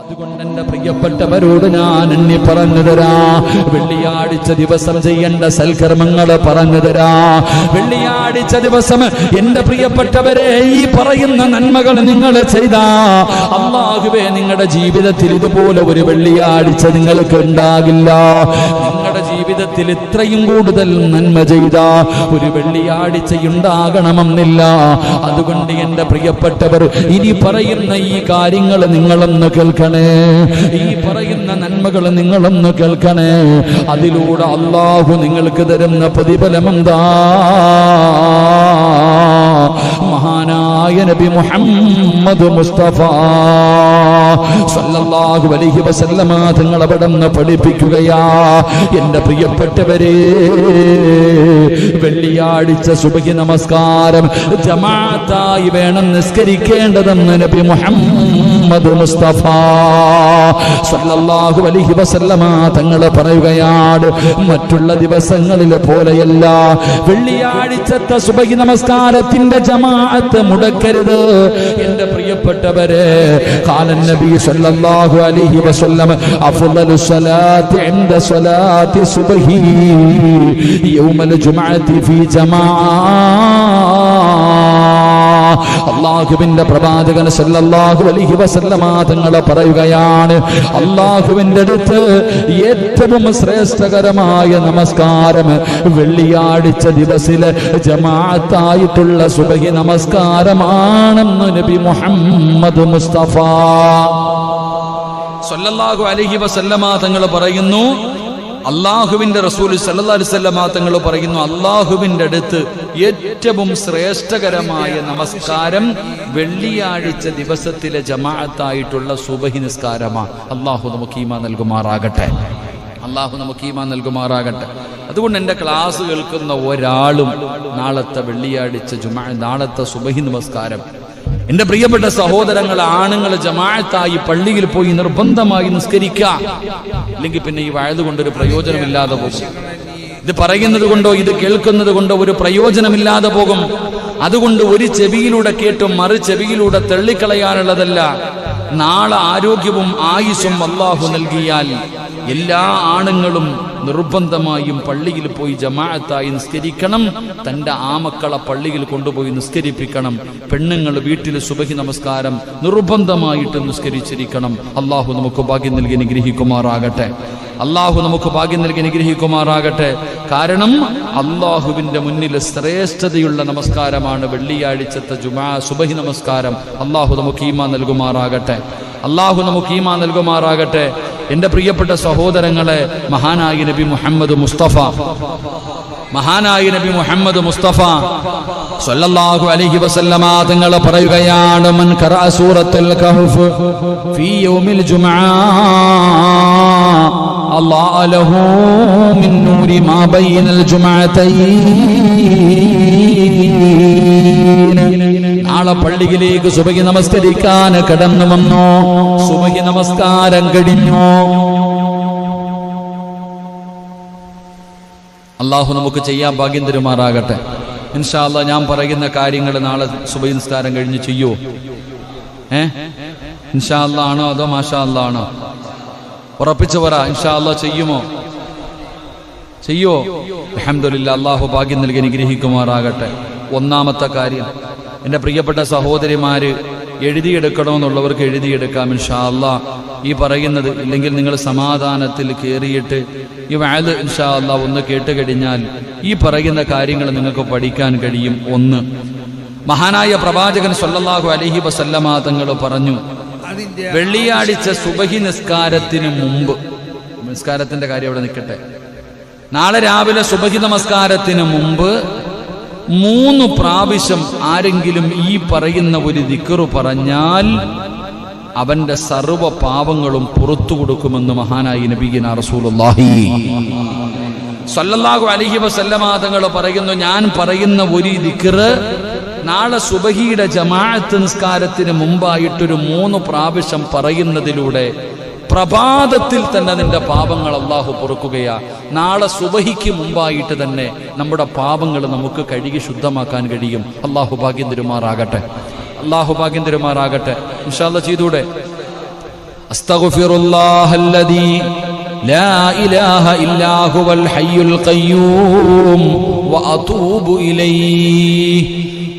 അതുകൊണ്ട് എന്റെ പ്രിയപ്പെട്ടവരോട് ഞാൻ എണ്ണി പറഞ്ഞു തരാ. വെള്ളിയാഴ്ച ദിവസം ചെയ്യേണ്ട സൽക്കർമ്മങ്ങൾ പറഞ്ഞു തരാ. വെള്ളിയാഴ്ച ദിവസം എന്റെ പ്രിയപ്പെട്ടവരെ ഈ പറയുന്ന നന്മകൾ നിങ്ങൾ ചെയ്താ. അള്ളാഹുവേ നിങ്ങളുടെ ജീവിതത്തിൽ ഇതുപോലെ ഒരു വെള്ളിയാഴ്ച നിങ്ങൾക്ക് ഉണ്ടാകില്ല. നിങ്ങളുടെ ജീവിതത്തിൽ ഇത്രയും കൂടുതൽ നന്മ ചെയ്ത ഒരു വെള്ളിയാഴ്ച ഉണ്ടാകണമെന്നില്ല അതുകൊണ്ട് എന്റെ പ്രിയപ്പെട്ടവർ ഇനി പറയുന്ന ഈ കാര്യങ്ങൾ നിങ്ങളൊന്ന് കേൾക്കണേ. ഈ പറയുന്ന നന്മകൾ നിങ്ങളൊന്ന് കേൾക്കണേ. അതിലൂടെ അള്ളാഹു നിങ്ങൾക്ക് തരുന്ന പ്രതിഫലം എന്താ? മഹാനായ നബി മുഹമ്മദ് മുസ്തഫ. സല്ലല്ലാഹു അലൈഹി വസല്ലമ തങ്ങൾ അവിടെന്ന് പഠിപ്പിക്കുകയാ. എന്റെ പ്രിയപ്പെട്ടവരെ വെള്ളിയാഴ്ച സുബഹി നമസ്കാരം ജമാഅത്തായി വേണം നിസ്കരിക്കേണ്ടതെന്ന് നബി മുഹമ്മദ് മുസ്തഫ. സല്ലല്ലാഹു അലൈഹി വസല്ലമ തങ്ങൾ പറയുകയാണ് മറ്റുള്ള ദിവസങ്ങളിലെ പോലെയല്ല. വെള്ളിയാഴ്ചത്തെ സുബഹി നമസ്കാരത്തിന്റെ ജമാഅത്ത് മുടക്കരുത് എന്റെ പ്രിയപ്പെട്ടവരെ കാലൻ നബി സല്ലല്ലാഹു അലൈഹി വസല്ലം അഫ്ളലു സ്വലാത്തി ഇൻദ സ്വലാത്തി സുബ്ഹി യൗമൽ ജുമഅത്തി ഫീ ജമാഅ. അള്ളാഹുവിന്റെ പ്രവാചകൻ സല്ലല്ലാഹു അലൈഹി വസല്ലമ തങ്ങൾ പറയുകയാണ് അള്ളാഹുവിന്റെ അടുത്ത് ഏറ്റവും ശ്രേഷ്ഠകരമായ നമസ്കാരം വെള്ളിയാഴ്ച ദിവസിലെ ജമാഅത്തായിട്ടുള്ള സുബഹി നമസ്കാരമാണെന്ന് നബി മുഹമ്മദ് മുസ്തഫ. സല്ലല്ലാഹു അലൈഹി വസല്ലമ തങ്ങൾ പറയുന്നു അള്ളാഹുവിന്റെ റസൂൽ വസല്ലമ തങ്ങൾ പറയുന്നു അള്ളാഹുവിന്റെ അടുത്ത് ഏറ്റവും ശ്രേഷ്ഠകരമായ നമസ്കാരം വെള്ളിയാഴ്ച ദിവസത്തിലെ ജമാഅത്തായിട്ടുള്ള സുബഹി നിസ്കാരമാ. അള്ളാഹു നമുക്ക് ഈമാ നൽകുമാറാകട്ടെ. അള്ളാഹു നമുക്ക് ഈമാ നൽകുമാറാകട്ടെ. അതുകൊണ്ട് എന്റെ ക്ലാസ് കേൾക്കുന്ന ഒരാളും നാളത്തെ വെള്ളിയാഴ്ച ജുമാ നാളത്തെ സുബഹി നമസ്കാരം എന്റെ പ്രിയപ്പെട്ട സഹോദരങ്ങൾ ആണുങ്ങൾ ജമാഅത്തായി പള്ളിയിൽ പോയി നിർബന്ധമായി നിസ്കരിക്കുക. അല്ലെങ്കിൽ പിന്നെ ഈ വയത് കൊണ്ടൊരു പ്രയോജനമില്ലാതെ പോകും. ഇത് പറയുന്നത് കൊണ്ടോ ഇത് കേൾക്കുന്നത് കൊണ്ടോ ഒരു പ്രയോജനമില്ലാതെ പോകും. അതുകൊണ്ട് ഒരു ചെവിയിലൂടെ കേട്ടും മറു ചെവിയിലൂടെ തള്ളിക്കളയാനുള്ളതല്ല. നാളെ ആരോഗ്യവും ആയുസും അള്ളാഹു നൽകിയാൽ എല്ലാ ആണുങ്ങളും നിർബന്ധമായും പള്ളിയിൽ പോയി ജമാഅത്തായി നിസ്കരിക്കണം. തന്റെ ആമക്കളെ പള്ളിയിൽ കൊണ്ടുപോയി നിസ്കരിപ്പിക്കണം. പെണ്ണുങ്ങൾ വീട്ടിൽ സുബഹി നമസ്കാരം നിർബന്ധമായിട്ട് നിസ്കരിച്ചിരിക്കണം. അള്ളാഹു നമുക്ക് ഭാഗ്യം നൽകി അനുഗ്രഹിക്കുമാറാകട്ടെ. അള്ളാഹു നമുക്ക് ഭാഗ്യം നൽകി അനുഗ്രഹിക്കുമാറാകട്ടെ. കാരണം അള്ളാഹുവിന്റെ മുന്നിൽ ശ്രേഷ്ഠതയുള്ള നമസ്കാരമാണ് വെള്ളിയാഴ്ചത്തെ ജുമാ സുബഹി നമസ്കാരം. അള്ളാഹു നമുക്ക് ഈമാ നൽകുമാറാകട്ടെ. അള്ളാഹു നമുക്ക് ഈമാ നൽകുമാറാകട്ടെ. എന്റെ പ്രിയപ്പെട്ട സഹോദരങ്ങളെ മഹാനായ നബി മുഹമ്മദ് മുസ്തഫ. മഹാനായ നബി മുഹമ്മദ് മുസ്തഫ സല്ലല്ലാഹു അലൈഹി വസല്ലമ തങ്ങൾ പറയുകയാണ് മൻ ഖറഅ സൂറത്തുൽ കഹ്ഫ് ഫീ യൗമിൽ ജുമുഅ അല്ലാഹു ലഹു മിൻ നൂരി മാ ബൈനൽ ജുമുഅതൈൻ നാളെ പള്ളിയിലേക്ക് സുബഹി നമസ്കരിക്കാൻ കടന്നു വന്നു. സുബഹി നമസ്കാരം കഴിഞ്ഞു. അള്ളാഹു നമുക്ക് ചെയ്യാൻ ഭാഗ്യം തരുമാറാകട്ടെ. ഇൻഷാല്ല ഞാൻ പറയുന്ന കാര്യങ്ങൾ നാളെ സുബഹി നിസ്കാരം കഴിഞ്ഞ് ചെയ്യൂ. ഏ? ഇൻഷാല്ല ആണോ അതോ മാഷാല്ല ആണോ? ഉറപ്പിച്ചു പറ ഇൻഷാല്ല ചെയ്യുമോ? ചെയ്യോ? അഹമ്മദില്ല അള്ളാഹു ഭാഗ്യം നൽകി അനുഗ്രഹിക്കുമാറാകട്ടെ. ഒന്നാമത്തെ കാര്യം എന്റെ പ്രിയപ്പെട്ട സഹോദരിമാര് എഴുതിയെടുക്കണമെന്നുള്ളവർക്ക് എഴുതിയെടുക്കാം ഇൻഷാ അല്ലാ ഈ പറയുന്നത് ഇല്ലെങ്കിൽ നിങ്ങൾ സമാധാനത്തിൽ കയറിയിട്ട് ഈ വാൽ ഇൻഷാ അല്ലാ ഒന്ന് കേട്ട് കഴിഞ്ഞാൽ ഈ പറയുന്ന കാര്യങ്ങൾ നിങ്ങൾക്ക് പഠിക്കാൻ കഴിയും. ഒന്ന്. മഹാനായ പ്രവാചകൻ സൊല്ലാഹു അലഹി വസല്ലമ തങ്ങൾ പറഞ്ഞു വെള്ളിയാഴ്ച സുബഹി നിസ്കാരത്തിന് മുമ്പ് നിസ്കാരത്തിന്റെ കാര്യം അവിടെ നിൽക്കട്ടെ. നാളെ രാവിലെ സുബഹി നമസ്കാരത്തിന് മുമ്പ് മൂന്ന് പ്രാവശ്യം ആരെങ്കിലും ഈ പറയുന്ന ഒരു ദിക്കറു പറഞ്ഞാൽ അവന്റെ സർവ പാപങ്ങളും പുറത്തു കൊടുക്കുമെന്ന് മഹാനായി നബീന റസൂലുള്ളാഹി. സല്ലല്ലാഹു അലൈഹി വസല്ലമ തങ്ങൾ പറയുന്നു ഞാൻ പറയുന്ന ഒരു ദിക്കറ് നാളെ സുബഹിയുടെ ജമാഅത്ത് നിസ്കാരത്തിന് മുമ്പായിട്ടൊരു മൂന്ന് പ്രാവശ്യം പറയുന്നതിലൂടെ പ്രഭാതത്തിൽ തന്നെ നിന്റെ പാപങ്ങൾ അള്ളാഹു പൊറുക്കുകയാ. നാളെ സുബഹിക്ക് മുമ്പായിട്ട് തന്നെ നമ്മുടെ പാപങ്ങൾ നമുക്ക് കഴുകി ശുദ്ധമാക്കാൻ കഴിയും. അള്ളാഹു ഭാഗ്യം തിരുമാറാകട്ടെ അള്ളാഹു ഭാഗ്യം തിരുമാറാകട്ടെ ഇൻഷാല്ല ചെയ്തൂടെ?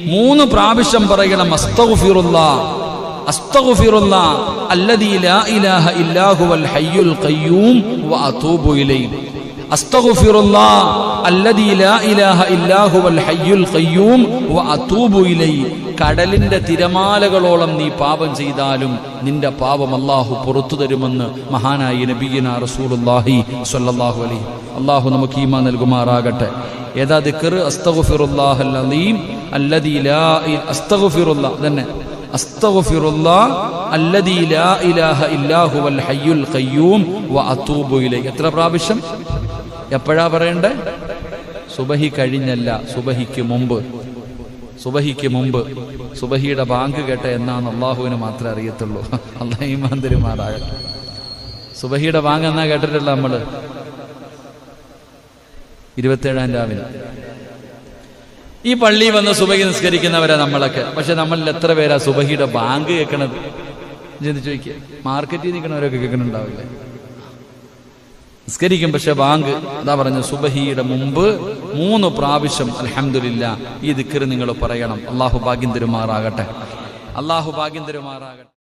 മൂന്ന് പ്രാവശ്യം പറയണം അസ്തഗ്ഫിറുല്ലാ. ലാ ഇലാഹ ഹയ്യുൽ ഖയ്യൂം വഅതൂബു ഇലൈഹി. ലാ ഇലാഹ ഹയ്യുൽ ഖയ്യൂം വഅതൂബു ഇലൈഹി. കടലിന്റെ തിരമാലകളോളം നീ പാപം ചെയ്താലും നിന്റെ പാപം അള്ളാഹു പുറത്തു തരുമെന്ന് മഹാനായ നബീന റസൂലുള്ളാഹി സ്വല്ലല്ലാഹു അലൈഹി. അള്ളാഹു നമുക്ക് ഈമാ നൽകുമാറാകട്ടെ. ഏതാ ദിക്കർ അസ്തഗ്ഫിറുല്ലാഹൽ അലീം അല്ലദീ ലാ ഇ- അസ്തഗ്ഫിറുല്ലാ തന്നെ എത്ര പ്രാവശ്യം? എപ്പോഴാ പറയണ്ടേ? സുബഹി കഴിഞ്ഞല്ല സുബഹിക്ക് മുമ്പ്. സുബഹിക്ക് മുമ്പ്. സുബഹിയുടെ ബാങ്ക് കേട്ട എന്നാന്ന് അള്ളാഹുവിന് മാത്രമേ അറിയത്തുള്ളൂ. അള്ളാഹി മന്ദിരമാറാകട്ടെ സുബഹിയുടെ ബാങ്ക് എന്നാ കേട്ടിട്ടില്ല നമ്മൾ? ഇരുപത്തേഴാം രാവിലെ. ഈ പള്ളി വന്ന് സുബഹി നിസ്കരിക്കുന്നവരാ നമ്മളൊക്കെ. പക്ഷെ നമ്മളിൽ എത്ര പേരാ സുബഹിയുടെ ബാങ്ക് കേൾക്കണത് ചിന്തിച്ചു നോക്കിയാൽ മാർക്കറ്റിൽ നിൽക്കണവരൊക്കെ കേൾക്കണുണ്ടാവില്ലേ നിസ്കരിക്കും പക്ഷെ ബാങ്ക് അതാ പറഞ്ഞു സുബഹിയുടെ മുമ്പ് മൂന്ന് പ്രാവശ്യം അലഹമില്ല ഈ ദിക്കറി നിങ്ങൾ പറയണം. അള്ളാഹു ഭാഗ്യം തരുമാറാകട്ടെ. അള്ളാഹു ഭാഗ്യം തരുമാറാകട്ടെ.